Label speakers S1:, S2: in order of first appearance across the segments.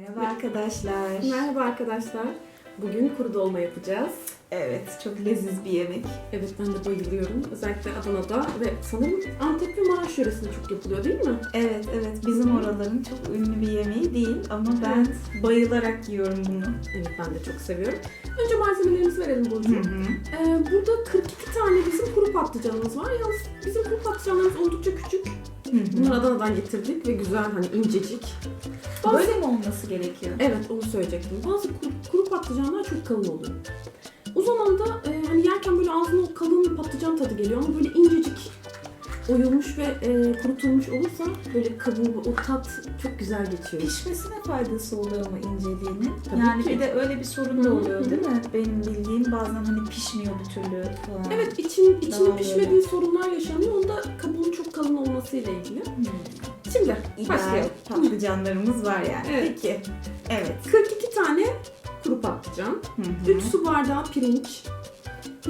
S1: Merhaba arkadaşlar.
S2: Merhaba arkadaşlar. Bugün kuru dolma yapacağız.
S1: Evet, çok leziz bir yemek.
S2: Evet ben de bayılıyorum. Özellikle Adana'da ve sanırım Antep ve Maraş yöresinde çok yapılıyor değil mi?
S1: Evet, evet. Bizim oraların çok ünlü bir yemeği değil ama ben bayılarak yiyorum bunu.
S2: Evet ben de çok seviyorum. Önce malzemelerimizi verelim Burcu. Ee, burada 42 tane bizim kuru patlıcanımız var. Yalnız bizim kuru patlıcanlarımız oldukça küçük. Bunları Adana'dan getirdik ve güzel hani incecik. Bazı-
S1: Böyle mi olması gerekiyor?
S2: Evet onu söyleyecektim. Bazı kuru, kuru patlıcanlar çok kalın oluyor. O zaman da e, hani yerken böyle ağzına o kalın patlıcan tadı geliyor ama böyle incecik oyulmuş ve e, kurutulmuş olursa böyle kabuğu, o tat çok güzel geçiyor.
S1: Pişmesine faydası oluyor mu inceliğinin?
S2: Tabii
S1: yani
S2: ki.
S1: bir de öyle bir sorun da oluyor değil mi? Benim bildiğim bazen hani pişmiyor bir türlü falan.
S2: Evet için, içinin pişmediği sorunlar yaşanıyor. Onda kabuğun çok kalın olmasıyla ilgili. Şimdi başlayalım.
S1: patlıcanlarımız var yani.
S2: Evet.
S1: Peki. Evet.
S2: 42 tane kuru patlıcan,
S1: Hı hı.
S2: 3 su bardağı pirinç,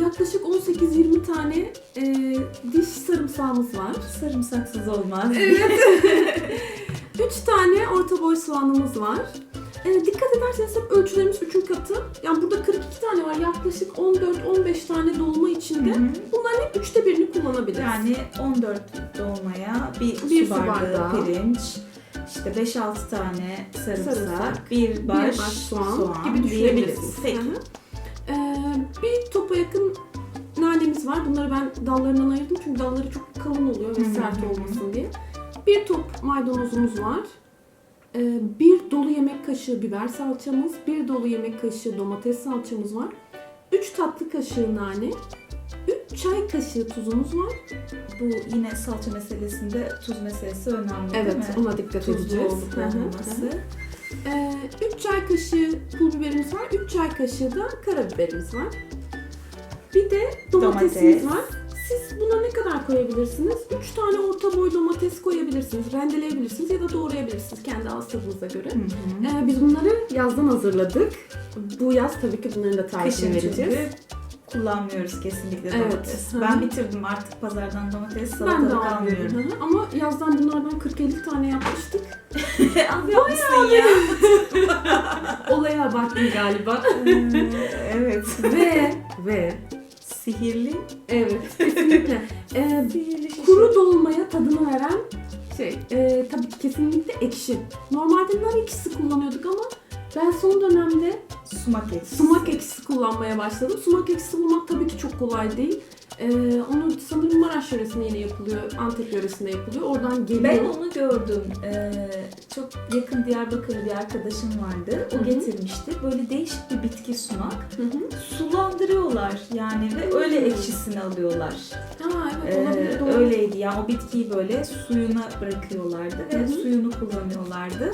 S2: yaklaşık 18-20 tane e, diş sarımsağımız var.
S1: Sarımsaksız olmaz.
S2: Evet. 3 tane orta boy soğanımız var. Ee, dikkat ederseniz hep ölçülerimiz 3'ün katı. Yani burada 42 tane var. Yaklaşık 14-15 tane dolma içinde.
S1: Hı hı.
S2: Bunların hep üçte birini kullanabiliriz.
S1: Yani 14 dolmaya bir,
S2: Bir
S1: su bardağı,
S2: bardağı.
S1: pirinç, işte 5-6 tane sarımsak,
S2: Sarımsak,
S1: bir baş,
S2: bir baş soğan, gibi
S1: diyebiliriz.
S2: düşünebilirsiniz.
S1: Peki.
S2: Hı hı. Bir topa yakın nanemiz var. Bunları ben dallarından ayırdım çünkü dalları çok kalın oluyor ve sert olmasın diye. Bir top maydanozumuz var. Ee, bir dolu yemek kaşığı biber salçamız, bir dolu yemek kaşığı domates salçamız var. 3 tatlı kaşığı nane, 3 çay kaşığı tuzumuz var.
S1: Bu yine salça meselesinde tuz meselesi önemli
S2: Evet,
S1: değil mi?
S2: ona dikkat
S1: Tuzlu
S2: edeceğiz.
S1: olup
S2: Hı hı,
S1: olmaması.
S2: Hı hı. 3 çay kaşığı pul biberimiz var, 3 çay kaşığı da karabiberimiz var. Bir de domatesimiz
S1: Domates.
S2: var. Siz buna ne kadar koyabilirsiniz? 3 tane orta boy domates koyabilirsiniz, rendeleyebilirsiniz ya da doğrayabilirsiniz kendi ağız tadınıza göre.
S1: Hı hı.
S2: Ee, biz bunları yazdan hazırladık. Bu yaz tabii ki bunların da tarifini
S1: Kışın
S2: vereceğiz.
S1: çünkü kullanmıyoruz kesinlikle
S2: Evet.
S1: domates.
S2: Hı.
S1: Ben bitirdim artık pazardan domates salatalık
S2: almıyorum. Hı hı. Ama yazdan bunlardan 40-50 tane yapmıştık.
S1: Az yapmışsın ya.
S2: Olaya abarttım galiba.
S1: evet.
S2: ve ve
S1: Sihirli.
S2: evet kesinlikle. Ee,
S1: Sihirli
S2: kuru dolmaya tadını veren şey e, tabii ki kesinlikle ekşi. Normalde nar ekşisi kullanıyorduk ama ben son dönemde
S1: sumak ekşisi.
S2: sumak ekşisi kullanmaya başladım. Sumak ekşisi bulmak tabii ki çok kolay değil. Ee, onu sanırım Maraş yöresinde yine yapılıyor, Antep yöresinde yapılıyor. Oradan geliyor.
S1: Ben onu gördüm. Ee, çok yakın Diyarbakırlı bir arkadaşım vardı. O
S2: Hı hı.
S1: getirmişti. Böyle değişik bir bitki sumak.
S2: Hı hı.
S1: Sulandırıyorlar yani ve öyle
S2: Hı.
S1: ekşisini alıyorlar.
S2: Ha evet
S1: Ee,
S2: olabilir. doğru.
S1: öyleydi yani o bitkiyi böyle suyuna bırakıyorlardı ve
S2: Hı hı.
S1: suyunu kullanıyorlardı.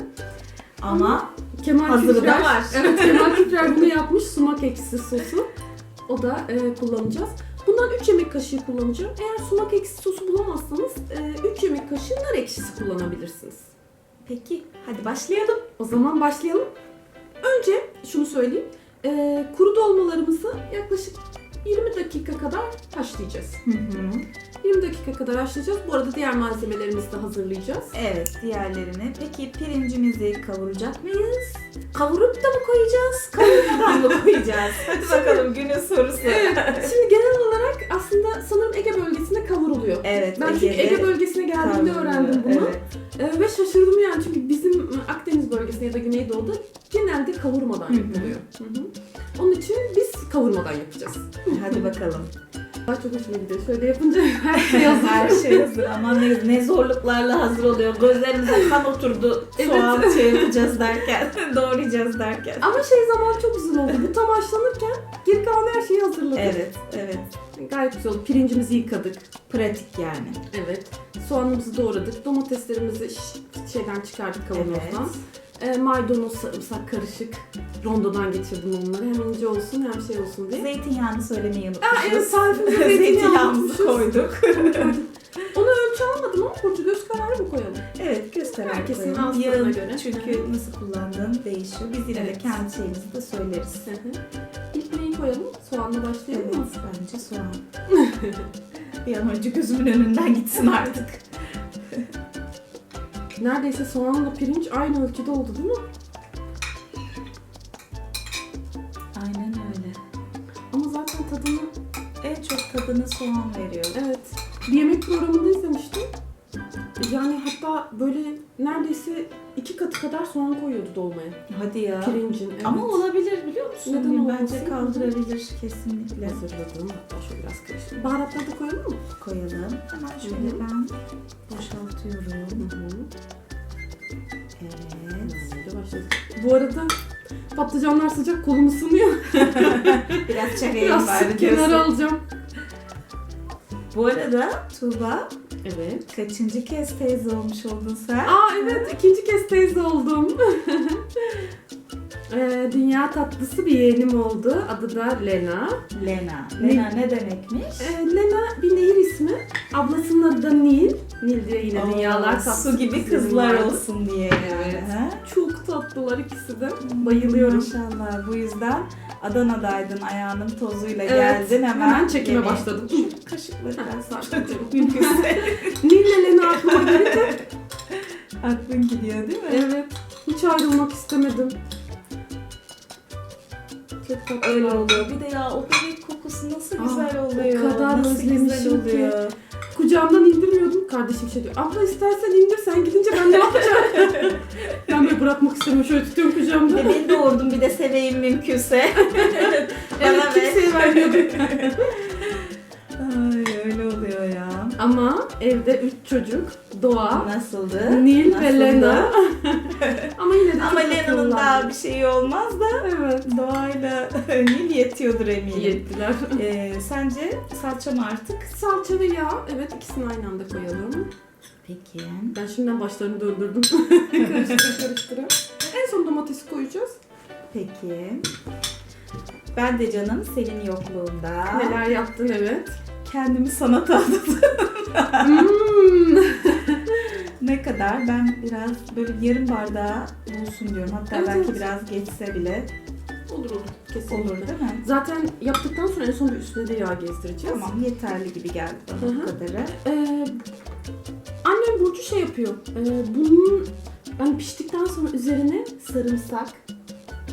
S1: Ama
S2: Kemal
S1: Hazırı da var.
S2: Evet Kemal Kükrer bunu yapmış sumak ekşisi sosu. O da e, kullanacağız. Bundan 3 yemek kaşığı kullanacağım. Eğer sumak ekşisi sosu bulamazsanız 3 yemek kaşığı nar ekşisi kullanabilirsiniz.
S1: peki hadi başlayalım.
S2: O zaman başlayalım. Önce şunu söyleyeyim. E, kuru dolmalarımızı yaklaşık 20 dakika kadar haşlayacağız.
S1: Hı hı.
S2: 20 dakika kadar haşlayacağız. Bu arada diğer malzemelerimizi de hazırlayacağız.
S1: Evet diğerlerini. Peki pirincimizi kavuracak mıyız? Kavurup da mı koyacağız? Kavurmadan mı koyacağız? Hadi bakalım günün sorusu.
S2: Evet, şimdi genel olarak aslında sanırım Ege bölgesinde kavruluyor.
S1: Evet.
S2: Ben çünkü Ege bölgesine geldiğimde
S1: kavruluyor.
S2: öğrendim bunu.
S1: Evet.
S2: Ee, ve şaşırdım yani çünkü bizim Akdeniz bölgesinde ya da Güneydoğu'da genelde kavurmadan yapılıyor. Hı hı. Onun için biz kavurmadan yapacağız.
S1: Hadi bakalım.
S2: Daha çok hoşuma gidiyor. Şöyle yapınca her şey hazır.
S1: Her şey hazır ama ne, ne zorluklarla hazır oluyor. Gözlerimize kan oturdu.
S2: Evet.
S1: Soğan şey yapacağız derken, doğrayacağız derken.
S2: Ama şey zaman çok güzel oldu. Bu tam haşlanırken geri kalan her şeyi hazırladık.
S1: Evet, evet.
S2: Gayet güzel oldu. Pirincimizi yıkadık.
S1: Pratik yani.
S2: Evet. Soğanımızı doğradık. Domateslerimizi şeyden çıkardık kavanozdan.
S1: Evet.
S2: E, maydanoz, sarımsak karışık. Rondodan getirdim onları. Hem ince olsun hem şey olsun diye.
S1: Zeytinyağını söylemeyi
S2: Aa,
S1: unutmuşuz.
S2: evet tarifimize zeytinyağı unutmuşuz.
S1: koyduk.
S2: Onu ölçü almadım ama Burcu göz kararı mı koyalım?
S1: evet göster
S2: Herkesin
S1: koyalım. Yağın
S2: göre.
S1: çünkü nasıl kullandığın değişiyor. Biz yine de
S2: Evet.
S1: kendi şeyimizi de söyleriz.
S2: Hı hı. İlk neyi koyalım? Soğanla başlayalım
S1: Evet
S2: mı?
S1: bence soğan. bir an önce gözümün önünden gitsin artık.
S2: Neredeyse soğanla pirinç aynı ölçüde oldu değil mi? Aynen öyle.
S1: Ama zaten tadını... En çok tadını soğan veriyor.
S2: Evet. Bir yemek programında izlemiştim. Yani hatta böyle neredeyse iki katı kadar soğan koyuyordu dolmaya.
S1: Hadi ya.
S2: Pirincin. Evet.
S1: Ama olabilir biliyor musun?
S2: Neden
S1: Bence
S2: olmasın?
S1: kaldırabilir kesinlikle.
S2: Hazırladım. Hatta şöyle biraz karıştırdım. Baharatları da koyalım mı?
S1: Koyalım. Hemen şöyle
S2: Hı
S1: ben boşaltıyorum.
S2: Hı.
S1: Evet.
S2: Böyle başladık. Bu arada patlıcanlar sıcak kolum ısınıyor.
S1: Biraz çakayım
S2: Biraz
S1: bari
S2: kenara
S1: diyorsun.
S2: alacağım.
S1: Bu arada Tuğba
S2: Evet.
S1: kaçıncı kez teyze olmuş oldun sen?
S2: Aa evet ikinci kez teyze oldum. Ee, dünya tatlısı bir yeğenim oldu. Adı da Lena.
S1: Lena. Lena ne demekmiş?
S2: Ee, Lena bir nehir ismi. Ablasının adı da Nil. Nil diye yine
S1: Aa,
S2: dünyalar tatlısı
S1: Su gibi kızlar
S2: vardı.
S1: olsun diye.
S2: Evet.
S1: ha?
S2: Çok tatlılar ikisi de. Bayılıyorum.
S1: Maşallah. Bu yüzden Adana'daydın ayağının tozuyla
S2: Evet,
S1: geldin hemen.
S2: hemen çekime
S1: yemeğe-
S2: başladım.
S1: Kaşıkla biraz
S2: sarkıtıyorum.
S1: mümkünse.
S2: Nil'le Lena aklıma gelince
S1: Aklın gidiyor değil mi?
S2: evet hiç ayrılmak istemedim. Çok tatlı.
S1: Öyle oluyor. Bir de ya o bebek kokusu nasıl
S2: Aa,
S1: güzel
S2: o
S1: oluyor.
S2: kadar
S1: nasıl güzel
S2: özlemişim ki.
S1: oluyor.
S2: Kucağımdan indirmiyordum. Kardeşim şey diyor. Abla istersen indir sen gidince ben ne yapacağım? ben böyle bırakmak istemiyorum. Şöyle tutuyorum
S1: Bir
S2: kucağımda.
S1: de beni doğurdun bir de seveyim mümkünse.
S2: evet
S1: Bana
S2: kimseye
S1: ver.
S2: vermiyorduk.
S1: Ay öyle oluyor ya.
S2: Ama evde üç çocuk. Doğa,
S1: Nasıldı?
S2: Nil
S1: Nasıldı?
S2: ve Lena. Ama yine de
S1: Ama
S2: çok
S1: Lena'nın daha bir şeyi olmaz da
S2: Evet.
S1: doğayla Nil yetiyordur eminim.
S2: Yettiler.
S1: Ee, sence salça mı artık?
S2: Salça ve yağ. Evet ikisini aynı anda koyalım.
S1: Peki.
S2: Ben şimdiden başlarını döndürdüm. karıştıra karıştıra. En son domatesi koyacağız.
S1: Peki. Ben de canım senin yokluğunda
S2: Neler yaptın evet.
S1: kendimi sanata adadım.
S2: Hmm.
S1: Ne kadar ben biraz böyle yarım bardağı bulsun diyorum. Hatta
S2: Evet,
S1: belki
S2: evet.
S1: biraz geçse bile
S2: olur olur. Kesinlikle.
S1: olur değil mi?
S2: Zaten yaptıktan sonra en son bir üstüne de yağ gezdireceğiz.
S1: Tamam yeterli gibi geldi bana
S2: Hı
S1: bu
S2: hı.
S1: kadarı.
S2: Ee, annem Burcu şey yapıyor. Ee, bunun hani piştikten sonra üzerine sarımsak,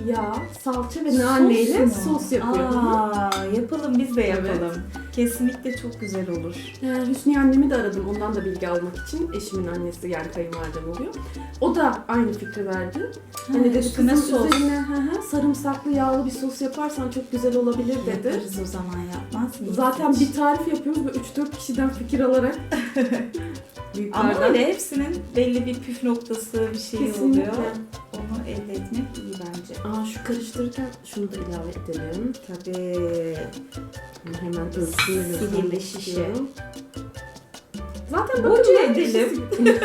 S2: yağ, salça ve nane ile
S1: mu?
S2: sos yapıyor. Hı hı.
S1: Aa, yapalım biz de yapalım. Kesinlikle çok güzel olur.
S2: Ee, Hüsniye annemi de aradım ondan da bilgi almak için. Eşimin annesi yani kayınvalidem oluyor. O da aynı fikri verdi. Hani dedi
S1: üstüne
S2: kızım
S1: sos.
S2: üzerine hı hı, sarımsaklı yağlı bir sos yaparsan çok güzel olabilir dedi.
S1: Yaparız o zaman yapmaz mıyız?
S2: Zaten
S1: hiç?
S2: bir tarif yapıyoruz ve 3-4 kişiden fikir alarak.
S1: Ama
S2: Büyüklerden.
S1: öyle hepsinin belli bir püf noktası bir şey
S2: Kesinlikle.
S1: oluyor. Onu elde etmek iyi bence.
S2: Aa şu karıştırırken şunu da ilave edelim.
S1: Tabii.
S2: Bunu hemen ölçüyle göstermek
S1: şişe.
S2: Zaten bakın
S1: edelim.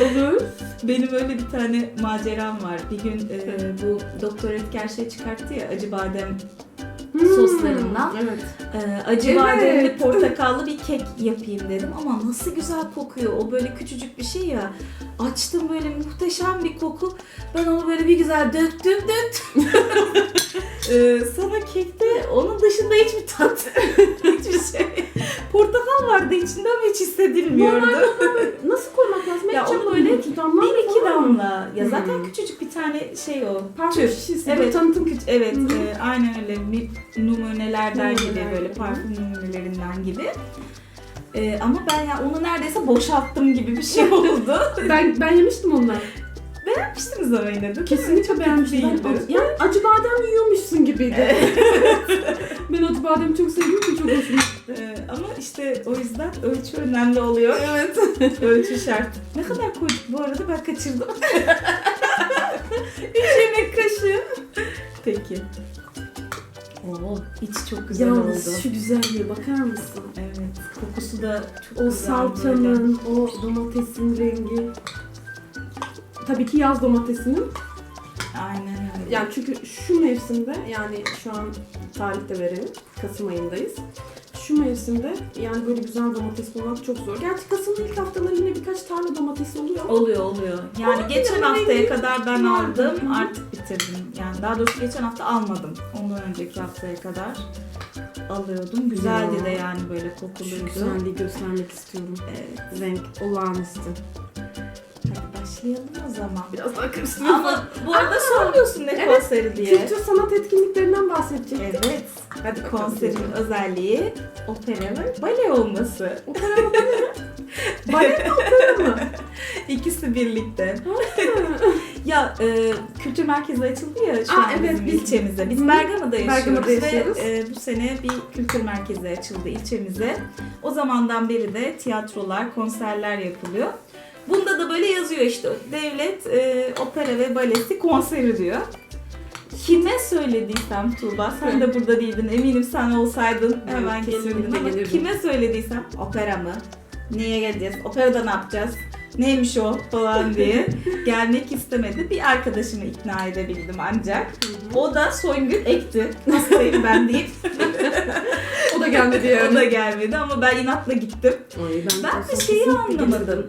S2: Olur.
S1: Benim öyle bir tane maceram var. Bir gün e, bu Doktor Etker şey çıkarttı ya acı badem Soslarından.
S2: Hmm, Evet.
S1: e, acı
S2: Evet.
S1: bademli portakallı bir kek yapayım dedim ama nasıl güzel kokuyor. O böyle küçücük bir şey ya. Açtım böyle muhteşem bir koku. Ben onu böyle bir güzel döktüm döktüm. e, sana kekte onun dışında hiçbir tat, hiçbir şey. Portakal vardı içinde ama hiç hissedilmiyordu.
S2: Nasıl koymak lazım?
S1: Ya onu böyle Bir iki damla. Ya zaten
S2: Hmm.
S1: küçücük bir tane şey o.
S2: Parfüm şişesi.
S1: Evet.
S2: Tanıtım
S1: Küç- evet,
S2: hı.
S1: e, aynen öyle. Numunelerden gibi böyle parfüm numunelerinden gibi. E, ama ben ya onu neredeyse boşalttım gibi bir şey oldu.
S2: ben ben yemiştim ondan.
S1: Beğenmiştiniz ama yine de.
S2: Kesinlikle beğenmiştim. Yani acı badem yiyormuşsun gibiydi. ben acı bademi çok için çok hoşuma
S1: E, ama işte o yüzden ölçü önemli oluyor.
S2: Evet.
S1: ölçü şart. Ne kadar koyduk bu arada ben kaçırdım. Üç yemek kaşığı. Peki. Oo, iç çok güzel
S2: Yalnız
S1: oldu.
S2: şu güzelliğe bakar mısın?
S1: Evet, kokusu da çok
S2: O
S1: güzel böyle.
S2: salçanın, o domatesin rengi. Tabii ki yaz domatesinin.
S1: Aynen öyle.
S2: Yani çünkü şu mevsimde yani şu an tarihte verelim. Kasım ayındayız. Şu mevsimde yani böyle güzel domates bulmak çok zor. Gerçi Kasım'ın ilk haftaları yine birkaç tarla domates oluyor ama
S1: oluyor oluyor. Yani geçen haftaya kadar ben
S2: vardı.
S1: aldım, artık bitirdim. Yani daha doğrusu geçen hafta almadım. Ondan önceki haftaya kadar alıyordum. Güzeldi
S2: Ya.
S1: de yani böyle
S2: şu
S1: kokuluydu.
S2: güzelliği göstermek istiyorum.
S1: Evet,
S2: Renk olağanüstü.
S1: Başlayalım o zaman.
S2: Biraz daha karıştırıyorum.
S1: Ama bu arada sormuyorsun ne
S2: Evet,
S1: konseri diye.
S2: Kültür sanat etkinliklerinden bahsedecektik.
S1: Evet. Hadi konserin özelliği opera ve bale olması.
S2: Opera mı bale mi? Bale mi opera mı?
S1: İkisi birlikte. Ya e, kültür merkezi açıldı ya şu
S2: Aa,
S1: an
S2: evet,
S1: bizim
S2: biz-
S1: ilçemizde. Biz. Bergama'da yaşıyoruz,
S2: Bergama'da yaşıyoruz.
S1: ve e, bu sene bir kültür merkezi açıldı ilçemize. O zamandan beri de tiyatrolar, konserler yapılıyor. Bunda da böyle yazıyor işte devlet e, opera ve balesi konseri diyor. Kime söylediysem Tuğba, sen de burada değildin eminim sen olsaydın
S2: Evet,
S1: hemen
S2: kesinlikle
S1: gelirdin ama
S2: gelirdim.
S1: kime söylediysem opera mı? Niye geleceğiz? Operada ne yapacağız? Neymiş o falan diye gelmek istemedi. Bir arkadaşımı ikna edebildim ancak. O da Soyngül ekti. Hastayım ben deyip
S2: o da gelmedi yani.
S1: o da gelmedi ama ben inatla gittim.
S2: Ay,
S1: Ben de
S2: olsam
S1: şeyi anlamadım.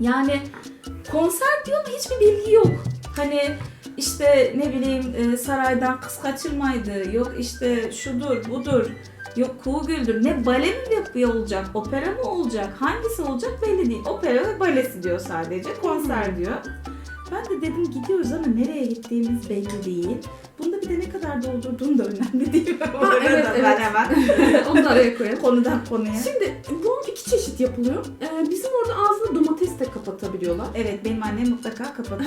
S1: Yani konser diyor ama hiçbir bilgi yok. Hani işte ne bileyim e, saraydan kız kaçırmaydı. Yok işte şudur budur. Yok kuğu güldür. Ne bale mi yapıyor olacak? Opera mı olacak? Hangisi olacak belli değil. Opera ve balesi diyor sadece. Konser diyor. Ben de dedim gidiyoruz ama nereye gittiğimiz belli değil. Bir de ne kadar doldurduğum da önemli değil mi? Arada
S2: evet,
S1: ben
S2: evet.
S1: hemen
S2: Onu da araya koyalım.
S1: konudan konuya.
S2: Şimdi bunun iki çeşit yapılıyor. Ee, bizim orada ağzını domates de kapatabiliyorlar.
S1: Evet benim annem mutlaka kapatır.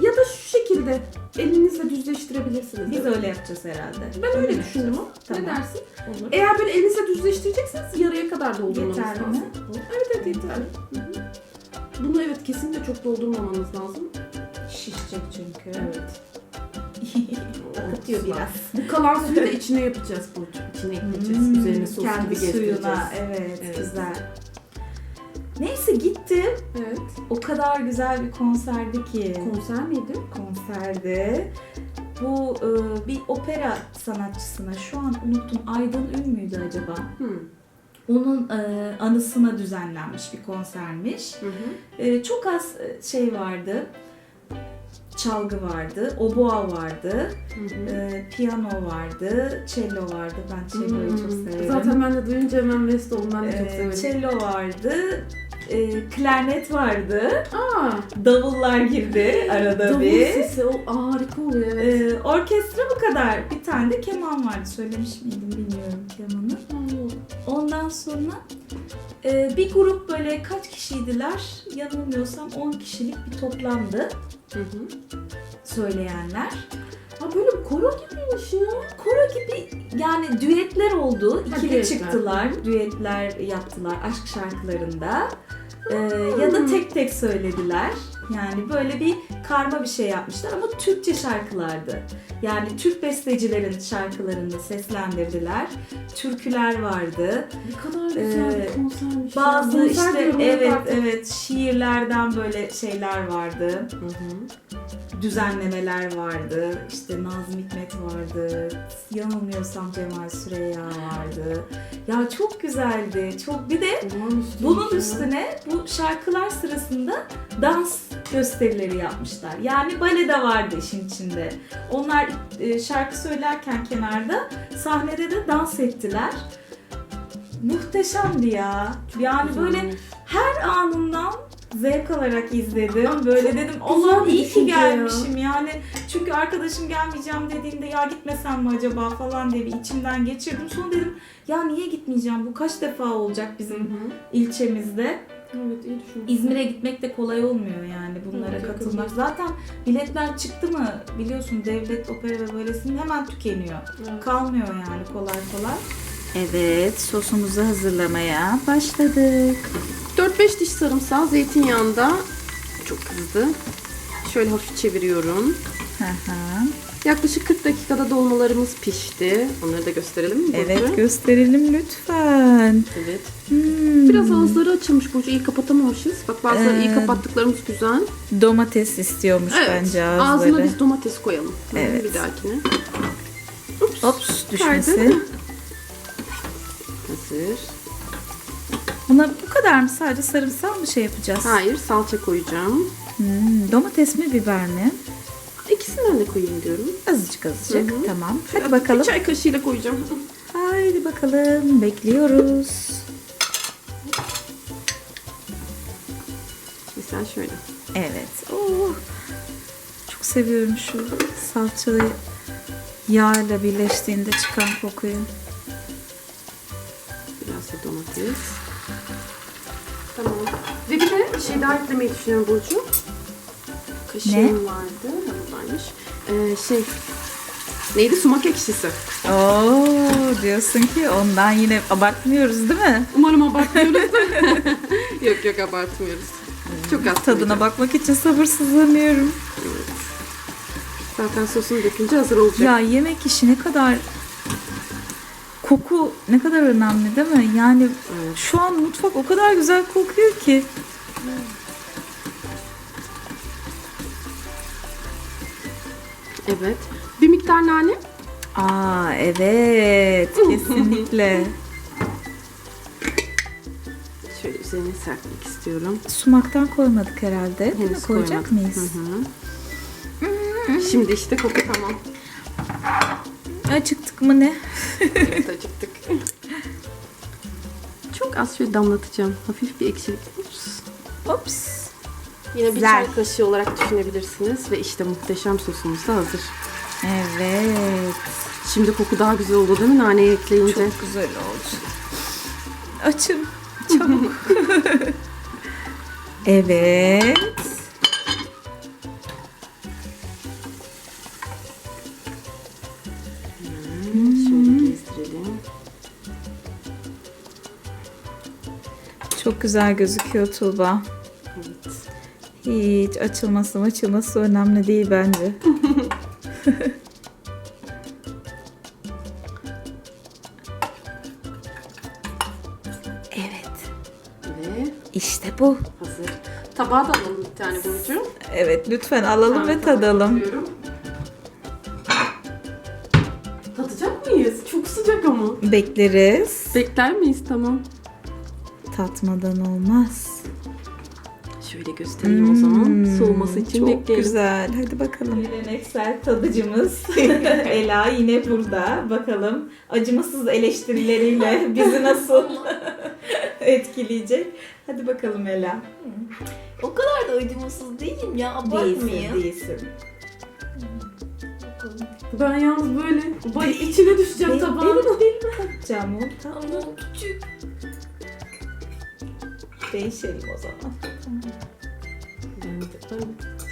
S2: Ya da şu şekilde elinizle düzleştirebilirsiniz.
S1: Biz öyle yapacağız herhalde.
S2: Ben öyle
S1: yapacağız.
S2: düşündüm ama.
S1: Tamam.
S2: Ne dersin?
S1: Olur.
S2: Eğer böyle elinizle düzleştirecekseniz yarıya kadar doldurmanız
S1: Yeterli
S2: lazım.
S1: mi?
S2: Evet evet yeterli. Bunu evet kesinlikle çok doldurmamanız lazım.
S1: Şişecek çünkü.
S2: Evet.
S1: Akıtıyor biraz.
S2: Bu kalan suyu da içine yapacağız bu. İçine ekleyeceğiz.
S1: Hmm,
S2: Üzerine sos
S1: kendi
S2: gibi
S1: suyuna. Evet,
S2: Evet.
S1: güzel. Neyse gitti.
S2: Evet.
S1: O kadar güzel bir konserdi ki.
S2: Konser miydi?
S1: konserdi. Bu e, bir opera sanatçısına şu an unuttum Aydın Ün müydü acaba?
S2: Hı.
S1: Onun e, anısına düzenlenmiş bir konsermiş.
S2: Hı hı.
S1: E, çok az e, şey vardı. Çalgı vardı, oboa vardı,
S2: Hı hı.
S1: e, piyano vardı, cello vardı. Ben cello'yu çok
S2: Hmm.
S1: severim.
S2: Zaten ben de duyunca hemen mest oldum. Ben de çok
S1: E,
S2: severim.
S1: cello vardı, e, klarnet vardı,
S2: Aa,
S1: davullar girdi arada
S2: davul
S1: bir.
S2: sesi o harika oluyor evet.
S1: Ee, orkestra bu kadar. Bir tane de keman vardı. Söylemiş miydim bilmiyorum kemanı. Ondan sonra e, bir grup böyle kaç kişiydiler? Yanılmıyorsam 10 kişilik bir toplamdı
S2: Hı hı.
S1: söyleyenler.
S2: Aa, böyle bir koro gibiymiş ya.
S1: Koro gibi yani düetler oldu.
S2: Ha,
S1: İkili
S2: düetler.
S1: çıktılar. Düetler yaptılar aşk şarkılarında. Ee, ya da
S2: Hmm.
S1: tek tek söylediler. Yani böyle bir karma bir şey yapmışlar ama Türkçe şarkılardı. Yani Türk bestecilerin şarkılarını seslendirdiler. Türküler vardı.
S2: Ne kadar güzel
S1: Ee,
S2: bir konsermiş.
S1: Bazı.
S2: Konser
S1: işte evet
S2: artık.
S1: evet şiirlerden böyle şeyler vardı.
S2: Hı hı.
S1: Düzenlemeler vardı. İşte Nazım Hikmet vardı. Yanılmıyorsam Cemal Süreyya vardı. Ya çok güzeldi. Çok bir de bunun üstüne bu şarkılar sırasında dans gösterileri yapmışlar. Yani bale de vardı işin içinde. Onlar e, şarkı söylerken kenarda sahnede de dans ettiler. Muhteşemdi ya. Yani böyle her anından zevk alarak izledim. Böyle dedim
S2: güzel
S1: Allah'ım iyi ki
S2: düşünce ya."
S1: gelmişim yani. Çünkü arkadaşım gelmeyeceğim dediğinde ya gitmesem mi acaba falan diye bir içimden geçirdim. Sonra dedim ya niye gitmeyeceğim bu kaç defa olacak bizim
S2: hı.
S1: ilçemizde.
S2: Evet iyi düşünmüşsün.
S1: İzmir'e gitmek de kolay olmuyor yani bunlara
S2: Evet,
S1: katılmak.
S2: değil.
S1: Zaten biletler çıktı mı biliyorsun devlet opera ve böylesinin hemen tükeniyor.
S2: Evet.
S1: Kalmıyor yani kolay kolay. Evet sosumuzu hazırlamaya başladık.
S2: 4-5 diş sarımsağı zeytinyağında çok hızlı. Şöyle hafif çeviriyorum.
S1: Hı hı.
S2: Yaklaşık 40 dakikada dolmalarımız pişti. Onları da gösterelim mi Burcu?
S1: Evet gösterelim lütfen.
S2: Evet.
S1: Hmm.
S2: Biraz ağızları açılmış Burcu. iyi kapatamamışız. Bak bazıları iyi
S1: Ee,
S2: kapattıklarımız güzel.
S1: Domates istiyormuş
S2: Evet.
S1: bence
S2: Ağzına
S1: ağızları.
S2: biz domates koyalım.
S1: Evet.
S2: Bir dahakine.
S1: Ops
S2: Kaydı.
S1: düşmesin.
S2: Hazır.
S1: Buna bu kadar mı? Sadece sarımsak mı şey yapacağız?
S2: Hayır salça koyacağım.
S1: Hmm, domates mi biber mi?
S2: İkisinden de koyayım diyorum.
S1: Azıcık azıcık.
S2: Hı hı.
S1: Tamam.
S2: Bir
S1: Hadi bakalım.
S2: çay kaşığıyla koyacağım.
S1: Haydi bakalım. Bekliyoruz.
S2: Mesela şöyle.
S1: Evet. Oo. Çok seviyorum şu salçalı yağla birleştiğinde çıkan kokuyu.
S2: Biraz da domates. Tamam. Ve bir de şey daha eklemeyi düşünüyorum Burcu. Kaşığım
S1: Ne?
S2: vardı. Buradaymış. Ee, şey, neydi? Sumak ekşisi.
S1: Oo diyorsun ki ondan yine abartmıyoruz değil mi?
S2: Umarım abartmıyoruz. yok yok abartmıyoruz. Çok az
S1: Tadına bakmak için sabırsızlanıyorum.
S2: Zaten sosunu dökünce hazır olacak.
S1: Ya yemek işi ne kadar koku ne kadar önemli değil mi? Yani
S2: Evet.
S1: şu an mutfak o kadar güzel kokuyor ki.
S2: Evet. Bir miktar nane.
S1: Aa evet kesinlikle.
S2: Şöyle üzerine serpmek istiyorum.
S1: Sumaktan koymadık herhalde. Değil mi?
S2: Henüz
S1: Koyacak
S2: koymadım.
S1: mıyız?
S2: Hı hı. Şimdi işte koku tamam.
S1: Acıktık mı ne?
S2: Evet acıktık. Çok az şöyle damlatacağım. Hafif bir ekşilik. Ups.
S1: Ops.
S2: Yine bir
S1: Güzel.
S2: çay kaşığı olarak düşünebilirsiniz. Ve işte muhteşem sosumuz da hazır.
S1: Evet.
S2: Şimdi koku daha güzel oldu değil mi naneyi ekleyince?
S1: Çok güzel oldu. Açım. Çabuk. evet. Çok güzel gözüküyor Tuğba.
S2: Evet.
S1: Hiç açılması açılması önemli değil bence. evet.
S2: Ve
S1: işte bu.
S2: hazır. Tabağa da alalım bir tane Burcu.
S1: Evet lütfen alalım ve tadalım.
S2: Tadacak mıyız? Çok sıcak ama.
S1: Bekleriz.
S2: Bekler miyiz? Tamam.
S1: Tatmadan olmaz.
S2: Şöyle göstereyim o zaman. Soğuması için
S1: Hmm, Çok
S2: bekleyelim.
S1: güzel. Hadi bakalım. Geleneksel tadıcımız Ela yine burada. Bakalım acımasız eleştirileriyle bizi nasıl etkileyecek. Hadi bakalım Ela.
S3: O kadar da acımasız değilim ya abartmayayım.
S1: değilsin.
S2: Ben yalnız böyle bay içine düşeceğim
S1: Benim,
S2: tabağın.
S1: benim, benim katacağım o. Tamam.
S3: Ama küçük.
S1: Değişelim o zaman.
S2: Ben, ben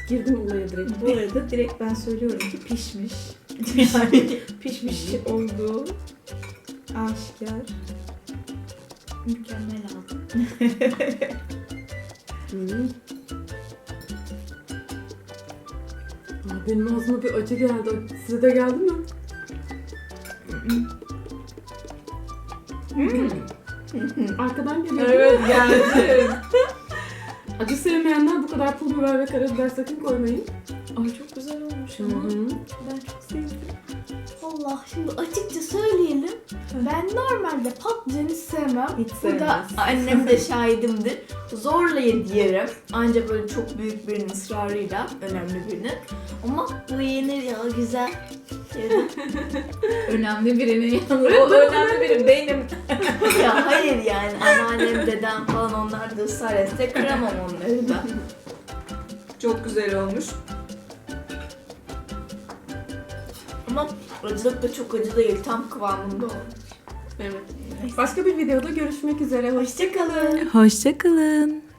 S2: girdim olaya direkt.
S1: Bu arada direkt ben söylüyorum ki pişmiş. Yani pişmiş olduğu aşikar.
S3: Mükemmel abi.
S2: Aa, benim ağzıma bir acı geldi. Size de geldi mi? Arkadan geliyor.
S1: Evet geldi.
S2: Acı sevmeyenler bu kadar pul biber ve karabiber sakın koymayın.
S3: Ay çok güzel olmuş
S2: Hı hı.
S3: Ben çok sevdim. Allah şimdi açıkça söyleyelim. Ben normalde patlıcan hiç sevmem.
S1: Hiç
S3: Burada
S1: sevmez.
S3: annem de şahidimdir. Zorla yerim. Ancak böyle çok büyük birinin ısrarıyla, önemli birinin. Ama bu yenir ya güzel. Yerim.
S1: önemli yanında. O önemli biri benim.
S3: ya hayır yani anneannem, dedem falan onlar da ısrar etse kıramam onları da.
S1: Çok güzel olmuş.
S3: Ama acılık da çok acı değil. Tam kıvamında olmuş.
S2: Evet. Başka bir videoda görüşmek üzere. Hoşçakalın.
S3: Hoşçakalın.
S1: Hoşçakalın.